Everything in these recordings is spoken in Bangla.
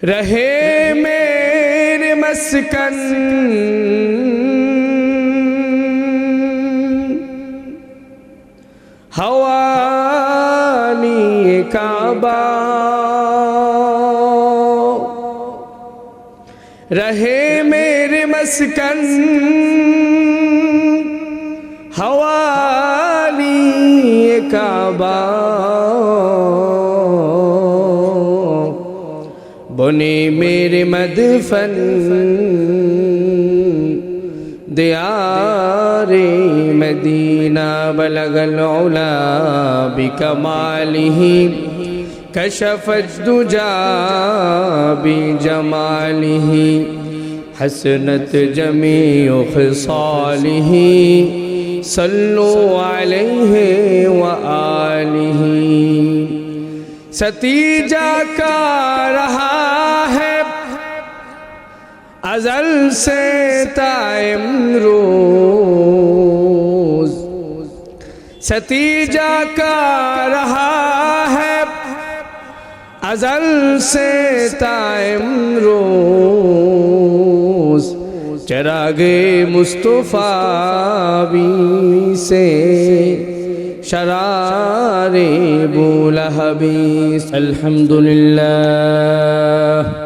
رہے میرے مسکن حوالی کعبہ رہے میرے مسکن حوالی کعبہ بني مير مدفن ديار مدينة بلغ العلا بكماله كشفت دجا بجماله حسنت جميع خصاله صلوا عليه وآله ستيجا کا رہا अजल से ताइम रोज। सतीजा का रहा है। अजल से ताइम रोज। चरागे मुस्तफ़ा भी से। शरारे बोला हबीस अल्हम्दुलिल्लाह।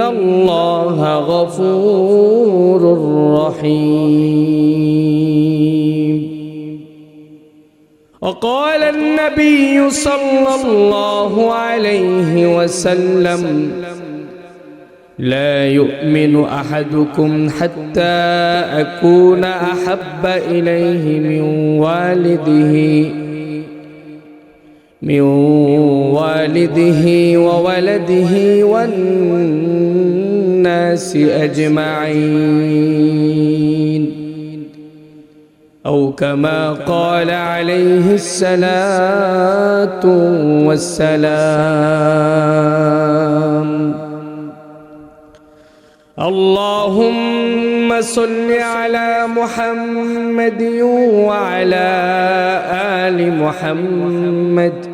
الله غفور رحيم. وقال النبي صلى الله عليه وسلم لا يؤمن أحدكم حتى أكون أحب إليه من والده. من والده وولده والناس أجمعين. أو كما قال عليه الصلاة والسلام. اللهم صل على محمد وعلى آل محمد.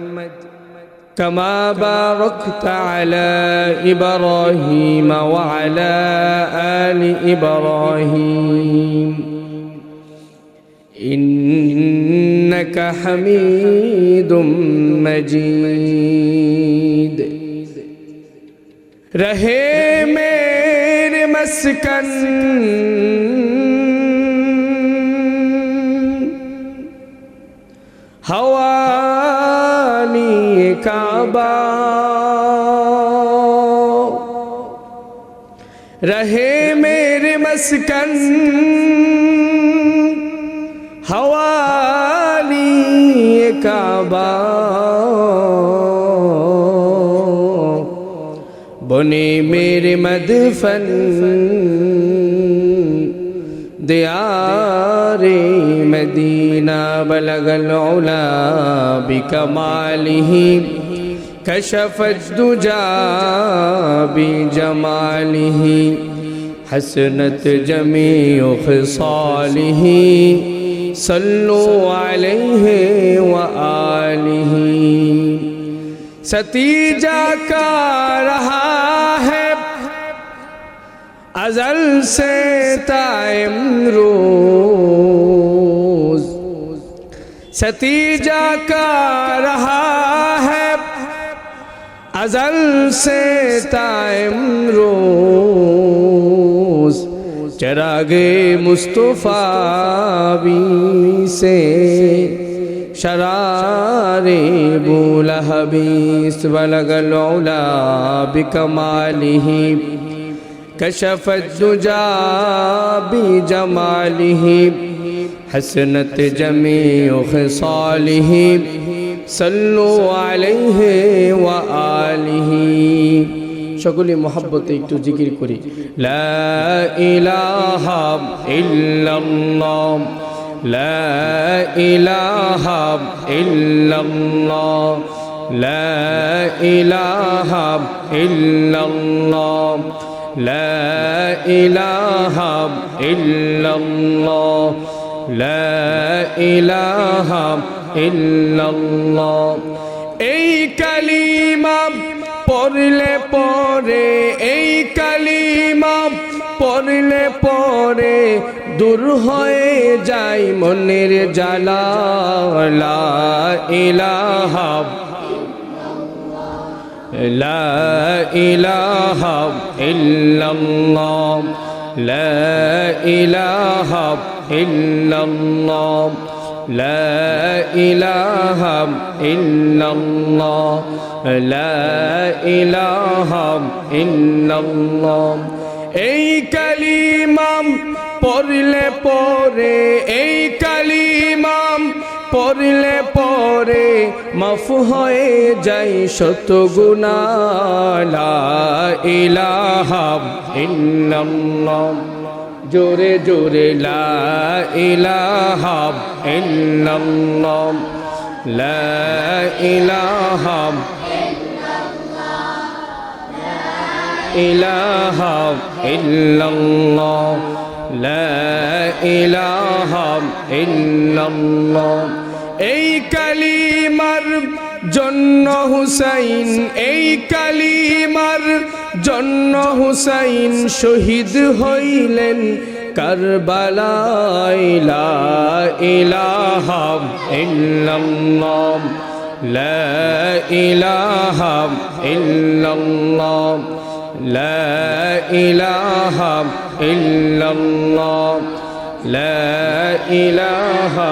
كما باركت على إبراهيم وعلى آل إبراهيم. إنك حميد مجيد. رہے مسکن কাবা। রহে মেরে মস্কন। হওয়ালি কাবা। বনে মেরে মদফন। দিয়ারে মদী مدينة بلغ العلا بكماله. كشف الدجى بجماله. حسنت جميع خصاله. صلوا عليه وآله. ستیجا کا رہا ہے أزل سے تائم روز सतीजा का रहा है। अजल से ताइम रोज। चरागे मुस्तफ़ा भी से। शरारे बूलहबीस वलगलौला बिकमालिही कशफत दुजा भी जमालिही حسنت جميع خصاله صلوا عليه وآله সকলে মহাব্বতে একটু জিকির করি লা ইলাহা ইল্লাল্লাহ লা ইলাহা ইল্লাল্লাহ লা ইলাহা ইল্লাল্লাহ لا إله إلا الله لا إله إلا الله এই কালিমা পড়লে পরে এই কালিমা পড়লে পরে দূর হয়ে যায় মনের জ্বালা লা ইলাহা لا إله إلا الله لا إله إلا الله لا إله إلا الله لا إله إلا الله এই কালিমাম পড়লে পরে এই কালিমাম পড়লে পরে মাফ হয়ে যাই শত গুণা, লা ইলাহা ইল্লাল্লাহ। জোরে জোরে লা ইলাহা ইল্লাল্লাহ। লা ইলাহা ইলাহা ইল্লাল্লাহ। লা ইলাহা ইল্লাল্লাহ। এই কালিমার জন্য হুসাইন, এই কালিমার জন্য হুসাইন শহীদ হইলেন কারবালায়, লা ইলাহা ইল্লাল্লাহ, লা ইলাহা ইল্লাল্লাহ, লা ইলাহা ইল্লাল্লাহ, লা ইলাহা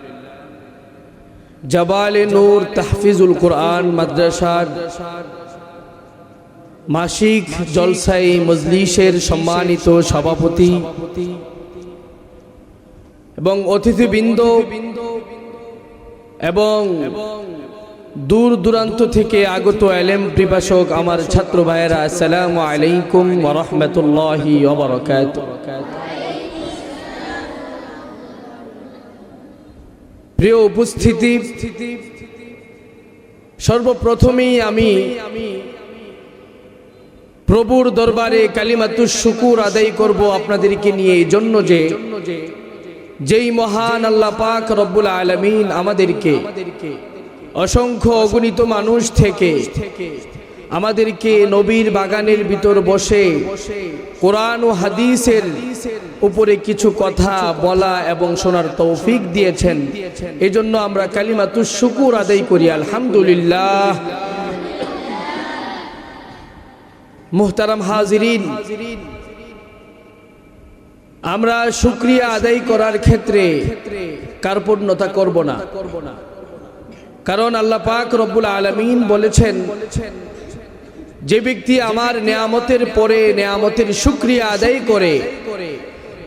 জবালে নূর তাহফিজুল কোরআন মাদ্রাসার মাসিক জলসাই মজলিসের সম্মানিত সভাপতি এবং অতিথিবৃন্দ এবং দূর দূরান্ত থেকে আগত এলেম পিপাসক আমার ছাত্র ভাইয়েরা, আসসালামু আলাইকুম ওরহমতুল্লাহি প্রিয় উপস্থিতি, সর্বপ্রথমেই আমি প্রভুর দরবারে কালিমাতুর শুকুর আদায় করব আপনাদেরকে নিয়ে। এই জন্য যে, যেই মহান আল্লাহ পাক রব্বুল আলমিন আমাদেরকে অসংখ্য অগণিত মানুষ থেকে আমাদেরকে নবীর বাগানের ভিতর বসে কোরআন ও হাদিসের উপরে কিছু কথা বলা এবং শোনার তৌফিক দিয়েছেন। এই জন্য আমরা কালিমাতুর শুকুর আদায় করি, আলহামদুলিল্লাহ। মুহতারাম হাজিরিন, আমরা শুক্রিয়া আদায় করার ক্ষেত্রে কার্পণ্যতা করব না। কারণ আল্লাহ পাক রব্বুল আলমিন বলেছেন, যে ব্যক্তি আমার নেয়ামতের পরে নেয়ামতের শুক্রিয়া আদায় করে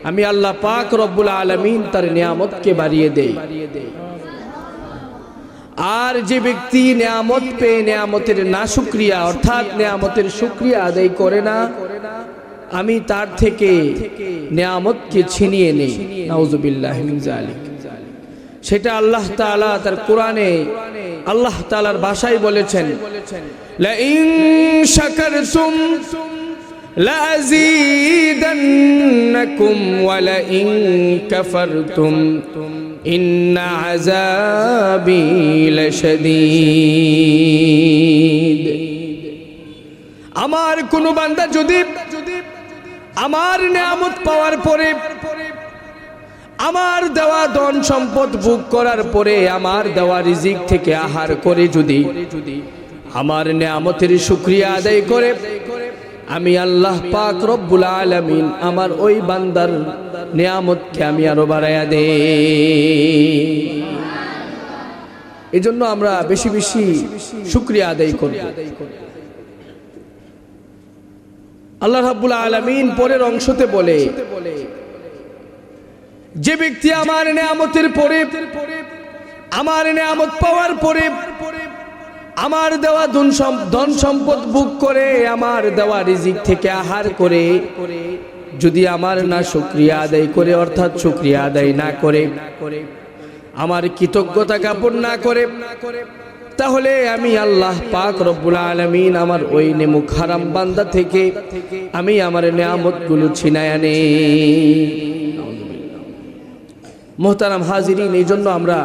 আমি আল্লাহ পাক রব্বুল আলমিন তার নেয়ামতকে বাড়িয়ে দেই। আর যে ব্যক্তি নেয়ামত পেয়ে নেয়ামতের না শুক্রিয়া অর্থাৎ নেয়ামতের শুক্রিয়া আদায় করে না, আমি তার থেকে নেয়ামতকে ছিনিয়ে নেই। নাউজুবিল্লাহ সেটা আল্লাহ তাআলা তার কোরআনে, আল্লাহ তাআলার ভাষায় বলেছেন لأزيدنكم ولئن كفرتم إن عذابي لشديد আমার কোন বান্দা যদি আমার নিয়ামত পাওয়ার পরে আমার দেওয়া ধন সম্পদ ভোগ করার পরে আমার দেওয়া রিজিক থেকে আহার করে যদি আমার নিয়ামতের শুক্রিয়া আদায় করে আমি আল্লাহ পাক রব্বুল আলামিন আমার ওই বান্দার নিয়ামতকে আমি আরও বাড়াইয়া দে এই জন্য আমরা বেশি বেশি শুক্রিয়া আদায় করব। আল্লাহ রাব্বুল আলামিন পরের অংশতে বলে, যে ব্যক্তি আমার নেয়ামতের পরে, আমার নেয়ামত পাওয়ার পরে আমার দেওয়া ধন সম্পদ বুক করে, আমার দেওয়া রিজিক থেকে আহার করে। যদি আমার না শুক্রিয়া আদায় করে, অর্থাৎ শুক্রিয়া আদায় না করে, আমার কৃতজ্ঞতা জ্ঞাপন না করে, তাহলে আমি আল্লাহ পাক রব্বুল আলমিন আমার ওই নেমুখ হারাম বান্দা থেকে আমি আমার নেয়ামতগুলো ছিনায় আনে। মোহতারাম হাজিরিন, এই জন্য আমরা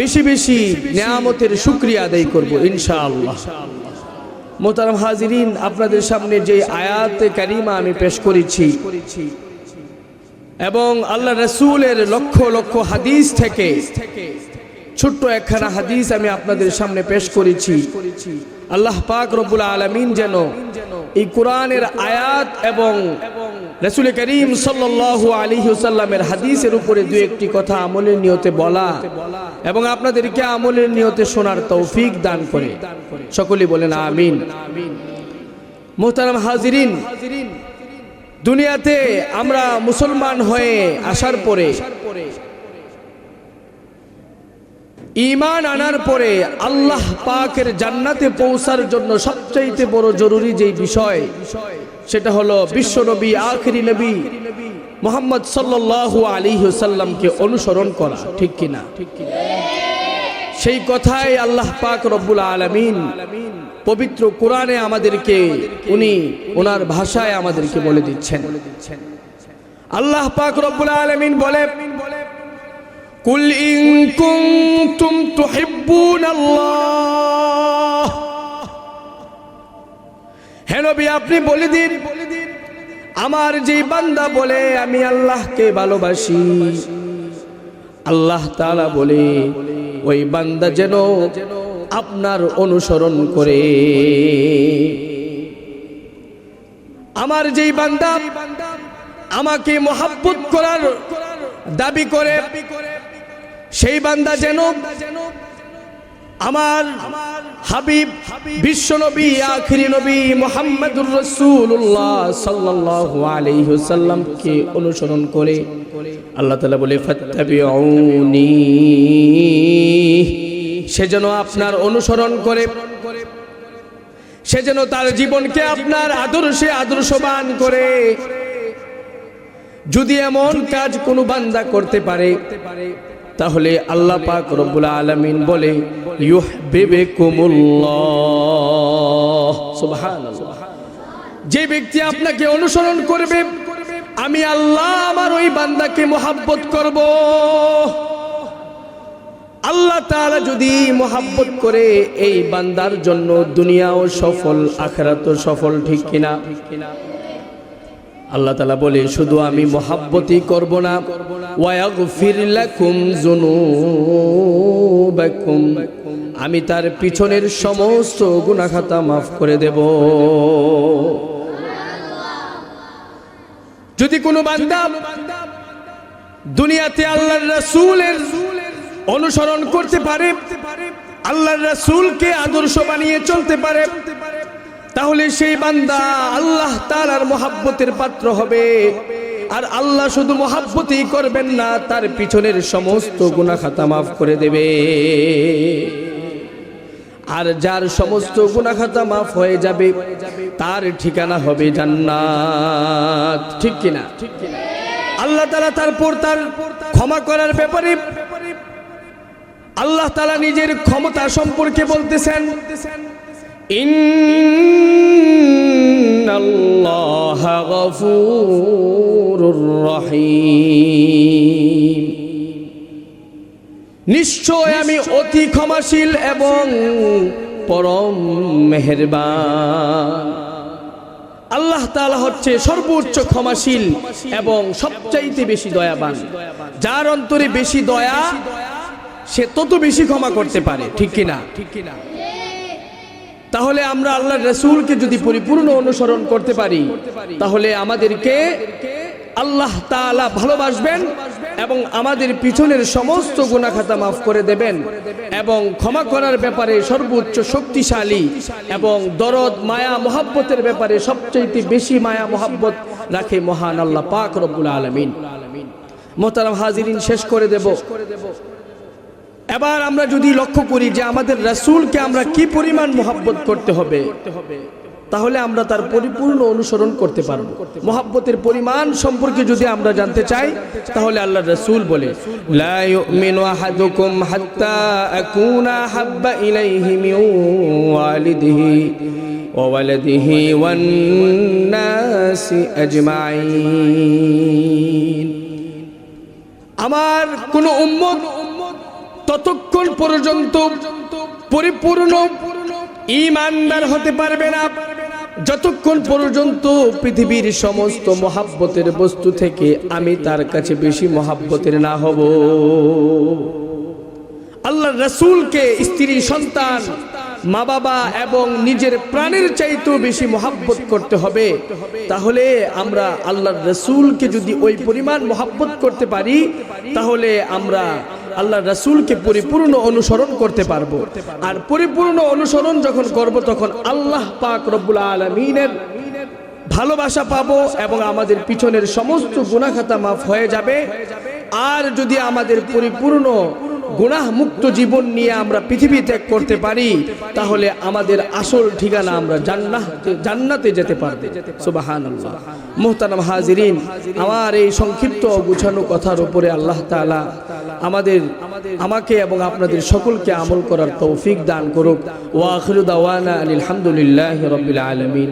বেশি বেশি নিয়ামতের শুক্রিয়া আদায় করব, ইনশাআল্লাহ। মোহতারাম হাজিরিন, আপনাদের সামনে যে আয়াত কারিমা আমি পেশ করেছি এবং আল্লাহ রসুলের লক্ষ লক্ষ হাদিস থেকে ছোট্ট একখানা হাদিস আমি আপনাদের সামনে পেশ করেছি। আল্লাহ পাক রব্বুল আলমিন যেন এই কোরআনের আয়াত এবং রসুল করিম সাল্লু আলী সাল্লামের হাদিসের উপরে দু একটি কথা আমলের নিয়তে বলা এবং আপনাদেরকে আমলের নিয়তে শোনার তৌফিক দান করে। সকলে বলেন আমিন। মোহতারাম হাজিরিন, দুনিয়াতে আমরা মুসলমান হয়ে আসার পরে ইমান আনার পরে আল্লাহ পাকের জান্নাতে পৌঁছার জন্য সবচাইতে বড় জরুরি যে বিষয়, সেটা হলো বিশ্ব নবী, আখরি নবী মোহাম্মদ সাল্লাল্লাহু আলাইহি সাল্লামকে অনুসরণ করা, ঠিক কিনা? সেই কথাই আল্লাহ পাক রব্বুল আলামিন পবিত্র কোরআনে আমাদেরকে, উনি ওনার ভাষায় আমাদেরকে বলে দিচ্ছেন। আল্লাহ পাক রব্বুল আলামিন বলে কুল ইন কুনতুম তুহিব্বুনাল্লাহ হে নবী, আপনি বলে দিন, আমার যে বান্দা বলে, আমি আল্লাহকে ভালোবাসি। আল্লাহ তাআলা বলে, ওই বান্দা যেন আপনার অনুসরণ করে। আমার যেই বান্দা আমাকে মোহাব্বত করার দাবি করে সেই বান্দা যেন আমার হাবিব বিশ্ব নবী, আখিরি নবী মোহাম্মদুর রসুল্লাহ সাল্লাল্লাহু আলাইহি ওয়াসাল্লামকে অনুসরণ করে আল্লাহ তাআলা বলে, ফাত্তাবিউনি। সে যেন আপনার অনুসরণ করে, সে যেন তার জীবনকে আপনার আদর্শে আদর্শবান করে। যদি এমন কাজ কোনো বান্দা করতে পারে তাহলে আল্লাহ পাক রব্বুল আলামিন বলে ইউহবিবিকুমুল্লাহ সুবহানাল্লাহ। যে ব্যক্তি আপনাকে অনুসরণ করবে, আমি আল্লাহ আমার ওই বান্দাকে মোহাব্বত করব। আল্লাহ তাআলা যদি মোহাব্বত করে, এই বান্দার জন্য দুনিয়াও সফল, আখেরাতও সফল ঠিক কিনা ঠিক কিনা? আল্লাহ তালা বলে, শুধু আমি মোহাব্বতই করব না। আমি তার পিছনের সমস্ত গুনাহ-খাতা মাফ করে দেব। যদি কোনো বান্দা দুনিয়াতে আল্লাহর রাসূলের অনুসরণ করতে পারে, আল্লাহর রাসূলকে আদর্শ বানিয়ে চলতে পারে তাহলে সেই বান্দা আল্লাহ তালার মহাব্বতের পাত্র হবে। আর আল্লাহ শুধু মোহাব্বতই করবেন না, তার পিছনের সমস্ত গুনাহ খাতা মাফ করে দেবে। আর যার সমস্ত গুনাহ খাতা মাফ হয়ে যাবে, তার ঠিকানা হবে জান্নাত। ঠিক কিনা? আল্লাহ তালা তারপর তার ক্ষমা করার ব্যাপারে আল্লাহ তালা নিজের ক্ষমতা সম্পর্কে বলতেছেন। إن الله غفور رحيم নিশ্চয় আমি অতি ক্ষমাশীল এবং পরম মেহেরবান আল্লাহ তাআলা হচ্ছে সর্বোচ্চ ক্ষমাশীল এবং সবচাইতে বেশি দয়াবান যার অন্তরে বেশি দয়া সে তত বেশি ক্ষমা করতে পারে ঠিক কিনা ঠিক কিনা তাহলে আমরা আল্লাহ রসুলকে যদি পরিপূর্ণ অনুসরণ করতে পারি, তাহলে আমাদেরকে আল্লাহ তাআলা ভালোবাসবেন এবং আমাদের পিছনের সমস্ত গুণাখাতা মাফ করে দেবেন এবং ক্ষমা করার ব্যাপারে সর্বোচ্চ শক্তিশালী এবং দরদ, মায়া, মোহাব্বতের ব্যাপারে সবচেয়ে বেশি মায়া, মোহাব্বত রাখে মহান আল্লাহ পাক রব্বুল আলমিন। মোহতারাম হাজিরিন, শেষ করে দেব। এবার আমরা যদি লক্ষ্য করি যে আমাদের রাসূলকে আমরা কি পরিমাণ মোহাব্বত করতে হবে, তাহলে আমরা তার পরিপূর্ণ অনুসরণ করতে পারব। মোহাব্বতের পরিমাণ সম্পর্কে যদি আমরা জানতে চাই, তাহলে আল্লাহ রাসূল বলে আমার কোন উম্মত ততক্ষণ পর্যন্ত পরিপূর্ণ ইমানদার হতে পারবে না। যতক্ষণ পর্যন্ত পৃথিবীর সমস্ত মহাব্বতের বস্তু থেকে আমি তার কাছে বেশি মহাব্বতের না হব। আল্লাহ রসুলকে স্ত্রী, সন্তান মা বাবা এবং নিজের প্রাণের চাইতেও বেশি মহাব্বত করতে হবে। তাহলে আমরা আল্লাহ রসুলকে যদি ওই পরিমাণ মহাব্বত করতে পারি, তাহলে আমরা আল্লাহ রাসুলকে পরিপূর্ণ অনুসরণ করতে পারব। আর পরিপূর্ণ অনুসরণ যখন করব, তখন আল্লাহ পাক রব্বুল আলমিনের ভালোবাসা পাবো এবং আমাদের পিছনের সমস্ত গুণাখাতা মাফ হয়ে যাবে। আর যদি আমাদের পরিপূর্ণ গুনাহ মুক্ত জীবন নিয়ে আমরা পৃথিবী ত্যাগ করতে পারি, তাহলে আমাদের আসল ঠিকানা আমরা জান্নাতে জান্নাতে যেতে পারবে। সুবহানাল্লাহ। মুহতারাম হাজিরিন, আমার এই সংক্ষিপ্ত গুছানো কথার উপরে আল্লাহ তাআলা আমাদের আমাকে এবং আপনাদের সকলকে আমল করার তৌফিক দান করুক। ওয়া আখিরু দাওয়ানা আলহামদুলিল্লাহি রাব্বিল আলামিন।